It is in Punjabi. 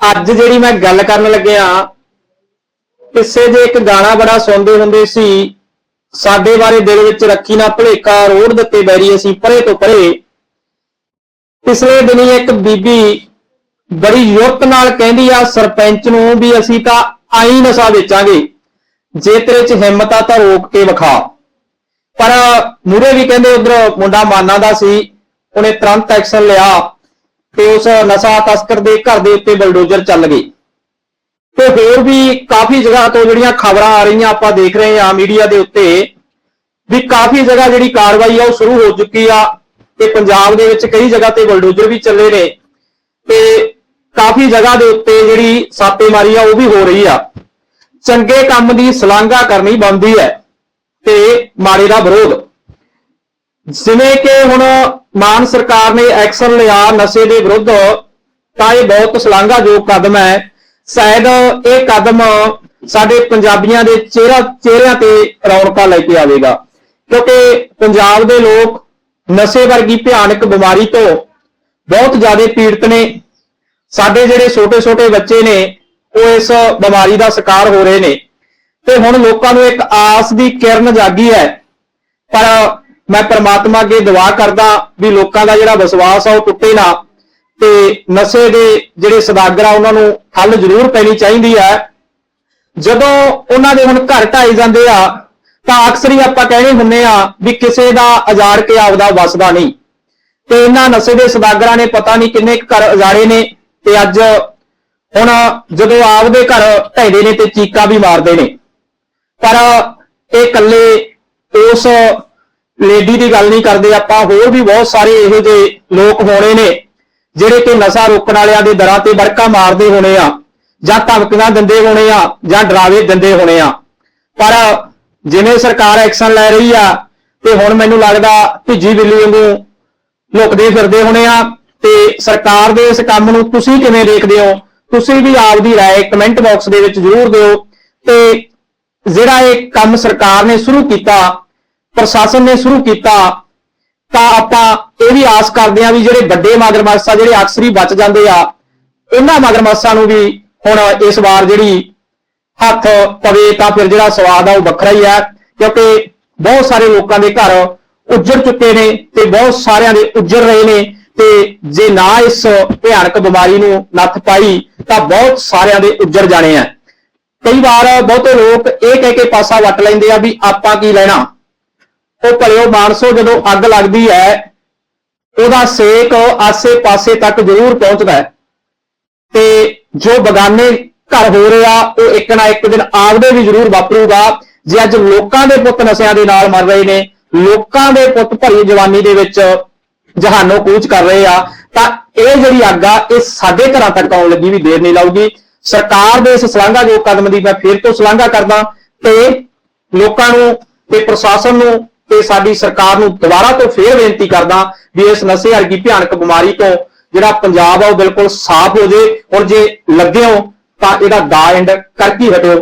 ਅੱਜ ਜਿਹੜੀ ਮੈਂ ਗੱਲ ਕਰਨ ਲੱਗਿਆ ਕਿਸੇ ਦੇ ਇੱਕ ਗਾਣਾ ਬੜਾ ਸੁਣਦੇ ਹੁੰਦੇ ਸੀ, ਸਾਡੇ ਬਾਰੇ ਦਿਲ ਵਿੱਚ ਰੱਖੀ ਨਾ ਭੁਲੇਖਾ ਰੋੜ ਦਿੱਤੇ ਬੈਰੀ ਅਸੀਂ ਪਰੇ ਤੋਂ ਪਰੇ। ਪਿਛਲੇ ਦਿਨੀ ਇੱਕ ਬੀਬੀ ਬੜੀ ਯੁਕਤ ਨਾਲ ਕਹਿੰਦੀ ਆ, ਸਰਪੰਚ ਨੂੰ ਵੀ ਅਸੀਂ ਤਾਂ ਆਈ ਨਸ਼ਾ ਵੇਚਾਂਗੇ, ਜੇ ਤੇਰੇ 'ਚ ਹਿੰਮਤ ਆ ਤਾਂ ਰੋਕ ਕੇ ਵਿਖਾ। ਪਰ ਮੂਰੇ ਵੀ ਕਹਿੰਦੇ ਉਧਰ ਮੁੰਡਾ ਮਾਨਾ ਦਾ ਸੀ, ਉਹਨੇ ਤੁਰੰਤ ਐਕਸ਼ਨ ਲਿਆ। ਤੇ ਉਸ ਨਸ਼ਾ ਤਸਕਰ ਦੇ ਘਰ ਦੇ ਉੱਤੇ ਬਲਡੋਜ਼ਰ ਚੱਲ ਗਏ ਤੇ ਹੋਰ ਵੀ ਕਾਫੀ ਜਗ੍ਹਾ ਤੋਂ ਜਿਹੜੀਆਂ ਖਬਰਾਂ ਆ ਰਹੀਆਂ ਆਪਾਂ ਦੇਖ ਰਹੇ ਹਾਂ ਮੀਡੀਆ ਦੇ ਉੱਤੇ, ਵੀ ਕਾਫੀ ਜਗ੍ਹਾ ਜਿਹੜੀ ਕਾਰਵਾਈ ਆ ਉਹ ਸ਼ੁਰੂ ਹੋ ਚੁੱਕੀ ਆ ਤੇ ਪੰਜਾਬ ਦੇ ਵਿੱਚ ਕਈ ਜਗ੍ਹਾ ਤੇ ਬਲਡੋਜ਼ਰ ਵੀ ਚੱਲੇ ਨੇ ਤੇ ਕਾਫੀ ਜਗ੍ਹਾ ਦੇ ਉੱਤੇ ਜਿਹੜੀ ਛਾਪੇਮਾਰੀ ਆ ਉਹ ਵੀ ਹੋ ਰਹੀ ਆ। ਚੰਗੇ ਕੰਮ ਦੀ ਸ਼ਲਾਘਾ ਕਰਨੀ ਬਣਦੀ ਹੈ ਤੇ ਮਾੜੇ ਦਾ ਵਿਰੋਧ। ਜਿਵੇਂ ਕਿ ਹੁਣ ਮਾਨ ਸਰਕਾਰ ਨੇ ਐਕਸ਼ਨ ਲਿਆ ਨਸ਼ੇ ਦੇ ਵਿਰੁੱਧ, ਤਾਂ ਇਹ ਬਹੁਤ ਸ਼ਲਾਘਾਯੋਗ ਕਦਮ ਹੈ। ਸ਼ਾਇਦ ਇਹ ਕਦਮ ਸਾਡੇ ਪੰਜਾਬੀਆਂ ਦੇ ਚਿਹਰਾ, ਚਿਹਰਿਆਂ ਤੇ ਰੌਣਕਾਂ ਲੈ ਕੇ ਆਵੇਗਾ। ਕਿਉਂਕਿ ਪੰਜਾਬ ਦੇ ਲੋਕ ਨਸ਼ੇ ਵਰਗੀ ਭਿਆਨਕ ਬਿਮਾਰੀ ਤੋਂ ਬਹੁਤ ਜ਼ਿਆਦਾ ਪੀੜਤ ਨੇ। ਸਾਡੇ ਜਿਹੜੇ ਛੋਟੇ-ਛੋਟੇ ਬੱਚੇ ਨੇ, ਉਹ ਇਸ ਬਿਮਾਰੀ ਦਾ ਸ਼ਿਕਾਰ ਹੋ ਰਹੇ ਨੇ। ਤੇ ਹੁਣ ਲੋਕਾਂ ਨੂੰ ਇੱਕ ਆਸ ਦੀ ਕਿਰਨ ਜਾਗੀ ਹੈ। ਪਰ ਮੈਂ ਪ੍ਰਮਾਤਮਾ ਅੱਗੇ ਦੁਆ ਕਰਦਾ ਵੀ ਲੋਕਾਂ ਦਾ ਜਿਹੜਾ ਵਿਸ਼ਵਾਸ ਆ ਉਹ ਟੁੱਟੇ ਨਾ ਤੇ ਨਸ਼ੇ ਦੇ ਜਿਹੜੇ ਸਦਾਗਰ ਆ ਉਹਨਾਂ ਨੂੰ ਹੱਲ ਜ਼ਰੂਰ ਪੈਣੀ ਚਾਹੀਦੀ ਹੈ ਜਦੋਂ ਉਹਨਾਂ ਦੇ ਹੁਣ ਘਰ ਢਾਈ ਜਾਂਦੇ ਆ, ਤਾਂ ਅਕਸਰ ਹੀ ਆਪਾਂ ਕਹਿੰਦੇ ਹੁੰਨੇ ਆ ਵੀ ਕਿਸੇ ਦਾ ਅਜਾੜ ਕੇ ਆਪਦਾ ਵਸਦਾ ਨਹੀਂ। ਤੇ ਇਹਨਾਂ ਨਸ਼ੇ ਦੇ ਸਦਾਗਰਾਂ ਨੇ ਪਤਾ ਨਹੀਂ ਕਿੰਨੇ ਘਰ ਅਜਾੜੇ ਨੇ ਤੇ ਅੱਜ ਹੁਣ ਜਦੋਂ ਆਪਦੇ ਘਰ ਢਹਿਦੇ ਨੇ ਤੇ ਚੀਕਾਂ ਵੀ ਮਾਰਦੇ ਨੇ। ਪਰ ਇਹ ਇਕੱਲੇ ਉਸ ਲੇਡੀ ਦੀ ਗੱਲ ਨਹੀਂ ਕਰਦੇ ਆਪਾਂ ਹੋਰ ਵੀ ਬਹੁਤ ਸਾਰੇ ਇਹੋ ਜਿਹੇ ਲੋਕ ਹੋਣੇ ਨੇ ਜਿਹੜੇ ਕਿ ਨਸ਼ਾ ਰੋਕਣ ਵਾਲਿਆਂ ਦੇ ਦਰਾਂ ਤੇ ਵੜਕਾ ਮਾਰਦੇ ਹੋਣੇ ਆ ਜਾਂ ਧਮਕੀਆਂ ਦਿੰਦੇ ਹੋਣੇ ਆ ਜਾਂ ਡਰਾਵੇ ਦਿੰਦੇ ਹੋਣੇ ਆ ਪਰ ਜਿਵੇਂ ਸਰਕਾਰ ਐਕਸ਼ਨ ਲੈ ਰਹੀ ਆ ਤੇ ਹੁਣ ਮੈਨੂੰ ਲੱਗਦਾ ਭਿੱਜੀ ਬਿੱਲੀ ਵਾਂਗੂ ਲੁਕਦੇ ਫਿਰਦੇ ਹੋਣੇ ਆ ਤੇ ਸਰਕਾਰ ਦੇ ਇਸ ਕੰਮ ਨੂੰ ਤੁਸੀਂ ਕਿਵੇਂ ਦੇਖਦੇ ਹੋ ਤੁਸੀਂ ਵੀ ਆਪਦੀ رائے ਕਮੈਂਟ ਬਾਕਸ ਦੇ ਵਿੱਚ ਜ਼ਰੂਰ ਦਿਓ ਤੇ ਜਿਹੜਾ ਇਹ ਕੰਮ ਸਰਕਾਰ ਨੇ ਸ਼ੁਰੂ ਕੀਤਾ ਪ੍ਰਸ਼ਾਸਨ ਨੇ ਸ਼ੁਰੂ ਕੀਤਾ, ਤਾਂ ਆਪਾਂ ਇਹ ਵੀ ਆਸ ਕਰਦੇ ਹਾਂ ਵੀ ਜਿਹੜੇ ਵੱਡੇ ਮਗਰਮੱਛ ਆ, ਜਿਹੜੇ ਅਕਸਰ ਹੀ ਬਚ ਜਾਂਦੇ ਆ ਉਹਨਾਂ ਮਗਰਮੱਛਾਂ ਨੂੰ ਵੀ ਹੁਣ ਇਸ ਵਾਰ ਜਿਹੜੀ ਹੱਥ ਪਵੇ ਤਾਂ ਫਿਰ ਜਿਹੜਾ ਸਵਾਦ ਆ ਉਹ ਵੱਖਰਾ ਹੀ ਹੈ, ਕਿਉਂਕਿ ਬਹੁਤ ਸਾਰੇ ਲੋਕਾਂ ਦੇ ਘਰ ਉੱਜੜ ਚੁੱਕੇ ਨੇ ਤੇ ਬਹੁਤ ਸਾਰਿਆਂ ਦੇ ਉੱਜੜ ਰਹੇ ਨੇ, ਤੇ ਜੇ ਨਾ ਇਸ ਭਿਆਨਕ ਬਿਮਾਰੀ ਨੂੰ ਨੱਥ ਪਾਈ ਤਾਂ ਬਹੁਤ ਸਾਰਿਆਂ ਦੇ ਉੱਜੜ ਜਾਣੇ ਆ। ਕਈ ਵਾਰ ਬਹੁਤੇ ਲੋਕ ਇਹ ਕਹਿ ਕੇ ਪਾਸਾ ਵੱਟ ਲੈਂਦੇ ਆ ਵੀ ਆਪਾਂ ਕੀ ਲੈਣਾ? ਉਹ ਭਲਿਓ ਮਾਨਸੋ, ਜਦੋਂ ਅੱਗ ਲੱਗਦੀ ਹੈ, ਉਹਦਾ ਸੇਕ ਆਸੇ-ਪਾਸੇ ਤੱਕ ਜ਼ਰੂਰ ਪਹੁੰਚਦਾ ਹੈ। ਤੇ ਜੋ ਬਗਾਨੇ ਘਰ ਹੋ ਰਿਹਾ ਉਹ ਇੱਕ ਨਾ ਇੱਕ ਦਿਨ ਆਪਦੇ ਵੀ ਜ਼ਰੂਰ ਵਾਪਰੂਗਾ। ਜੇ ਅੱਜ ਲੋਕਾਂ ਦੇ ਪੁੱਤ ਨਸ਼ਿਆਂ ਦੇ ਨਾਲ ਮਰ ਰਹੇ ਨੇ, ਲੋਕਾਂ ਦੇ ਪੁੱਤ ਭਰੀ ਜਵਾਨੀ ਦੇ ਵਿੱਚ ਜਹਾਨੋਂ ਕੂਚ ਕਰ ਰਹੇ ਆ, ਤਾਂ ਇਹ ਜਿਹੜੀ ਅੱਗ ਆ, ਇਹ ਸਾਡੇ ਘਰਾਂ ਤੱਕ ਆਉਣ ਲੱਗੀ ਵੀ ਦੇਰ ਨਹੀਂ ਲਾਊਗੀ। ਸਰਕਾਰ ਦੇ ਇਸ ਸ਼ਲਾਘਾਯੋਗ ਕਦਮ ਦੀ ਮੈਂ ਫਿਰ ਤੋਂ ਸ਼ਲਾਘਾ ਕਰਦਾ ਤੇ ਲੋਕਾਂ ਨੂੰ ਤੇ ਪ੍ਰਸ਼ਾਸਨ ਨੂੰ ਤੇ ਸਾਡੀ ਸਰਕਾਰ ਨੂੰ ਦੁਬਾਰਾ ਤੋਂ ਫੇਰ ਬੇਨਤੀ ਕਰਦਾ ਵੀ ਇਸ ਨਸ਼ੇ ਵਰਗੀ ਭਿਆਨਕ ਬਿਮਾਰੀ ਤੋਂ ਜਿਹੜਾ ਪੰਜਾਬ ਆ ਉਹ ਬਿਲਕੁਲ ਸਾਫ਼ ਹੋ ਜੇ ਔਰ ਜੇ ਲੱਗੇ ਹੋ ਤਾਂ ਇਹਦਾ ਦਾ ਐਂਡ ਕਰ ਕੀ ਹਟਿਓ।